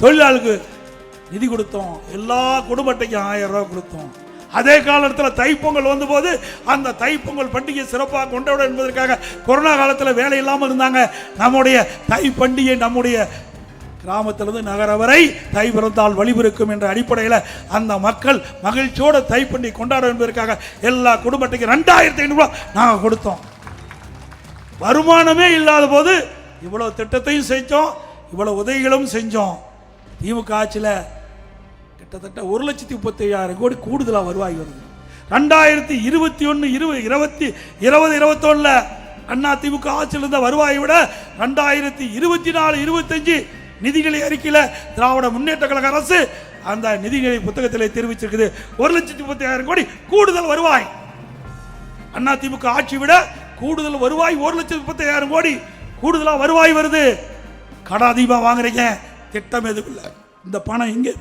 தொழிலாளுக்கு நிதி கொடுத்தோம். எல்லா குடும்பத்தையும் ஆயிரம் ரூபா கொடுத்தோம். அதே காலத்தில் தைப்பொங்கல் வந்தபோது அந்த தைப்பொங்கல் பண்டிகை சிறப்பாக கொண்டாட என்பதற்காக கொரோனா காலத்தில் வேலை இல்லாமல் இருந்தாங்க. நம்முடைய தை பண்டிகை நம்முடைய கிராமத்திலிருந்து நகர வரை தை பிறந்தால் வழிபிறக்கும் என்ற அடிப்படையில் அந்த மக்கள் மகிழ்ச்சியோடு தை பண்டிகை கொண்டாட என்பதற்காக எல்லா குடும்ப ரெண்டாயிரத்தி ஐநூறுரூவா நாங்கள் கொடுத்தோம். வருமானமே இல்லாத போது இவ்வளோ திட்டத்தையும் செஞ்சோம் இவ்வளோ உதவிகளும் செஞ்சோம். திமுக ஆட்சியில் கிட்டத்தட்ட ஒரு லட்சத்தி முப்பத்தி ஐயாயிரம் கோடி கூடுதலாக வருவாய் வருது. ரெண்டாயிரத்தி இருபத்தி ஒன்று இருபது இருபத்தி இருபது இருபத்தொன்னில் அண்ணா திமுக ஆட்சியில் இருந்த வருவாயை விட ரெண்டாயிரத்தி இருபத்தி நாலு இருபத்தஞ்சு நிதிநிலை அறிக்கையில் திராவிட முன்னேற்ற கழக அரசு அந்த நிதிநிலை புத்தகத்தில் தெரிவிச்சிருக்குது. ஒரு லட்சத்தி முப்பத்தி ஆயிரம் கோடி கூடுதல் வருவாய். அண்ணா திமுக ஆட்சி விட கூடுதல் வருவாய் ஒரு லட்சத்தி முப்பத்தி ஐயாயிரம் கோடி கூடுதலாக வருவாய் வருது. கடை அதிகமாக வாங்குறீங்க. திட்டம் எதுவும் இல்லை இந்த பணம் எங்கே?